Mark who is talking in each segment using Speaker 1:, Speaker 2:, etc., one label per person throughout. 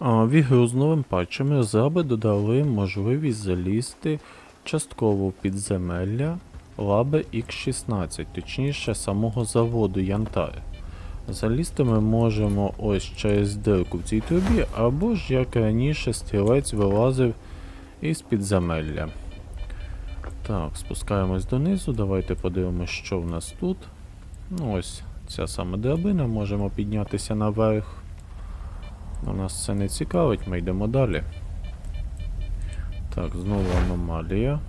Speaker 1: В ігру з новим патчем розраби додали можливість залізти частково підземелля Лаби X16, точніше самого заводу Янтар. Залізти ми можемо ось через дирку в цій трубі, або ж як раніше стрілець вилазив із підземелля. Так, спускаємось донизу, давайте подивимось, що в нас тут. Ну ось ця саме драбина, можемо піднятися наверх. Ну, Нас це не цікавить, ми йдемо далі. Так, знову аномалія.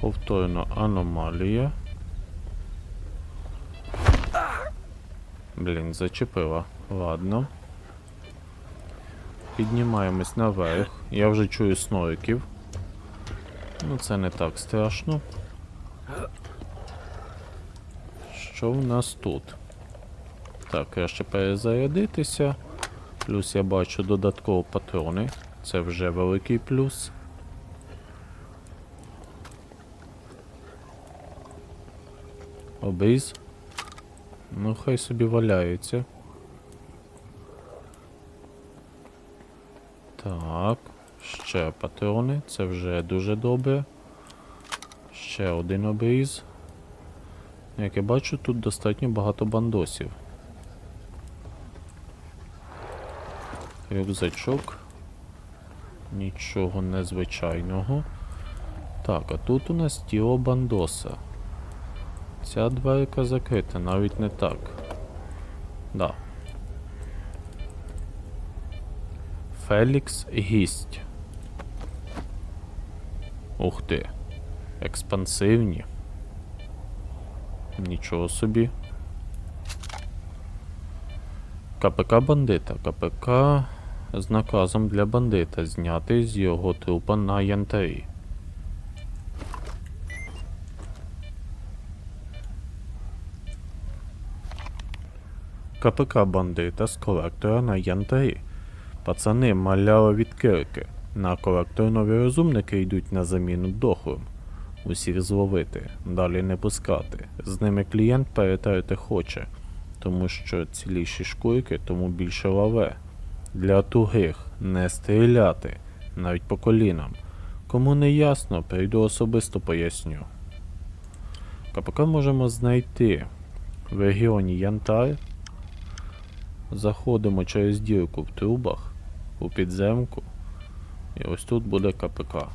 Speaker 1: Повторно аномалія. Блін, зачепила. Ладно. Піднімаємось наверх. Я вже чую снориків. Ну, це не так страшно. Що в нас тут? Так, краще перезарядитися. Плюс я бачу додатково патрони. Це вже великий плюс. Обріз. Ну, хай собі валяється. Так, ще патрони, це вже дуже добре. Ще один обріз. Як я бачу, тут достатньо багато бандосів. Рюкзачок. Нічого незвичайного. Так, а тут у нас тіло бандоса. Ця дверка закрита, навіть не так. Да. Фелікс гість. Ух ти. Експансивні. Нічого собі. КПК бандита. КПК з наказом для бандита зняти з його трупа на янтарі. КПК бандита з колектора на янтарі. Пацани маляли від кирки. На колектор нові розумники йдуть на заміну дохлим. Усіх зловити, далі не пускати. З ними клієнт перетерти хоче, тому що ціліші шкурки, тому більше лаве. Для тугих не стріляти, навіть по колінам. Кому не ясно, прийду особисто поясню. КПК можемо знайти в регіоні Янтар. Заходимо через дірку в трубах, у підземку. І ось тут буде КПК.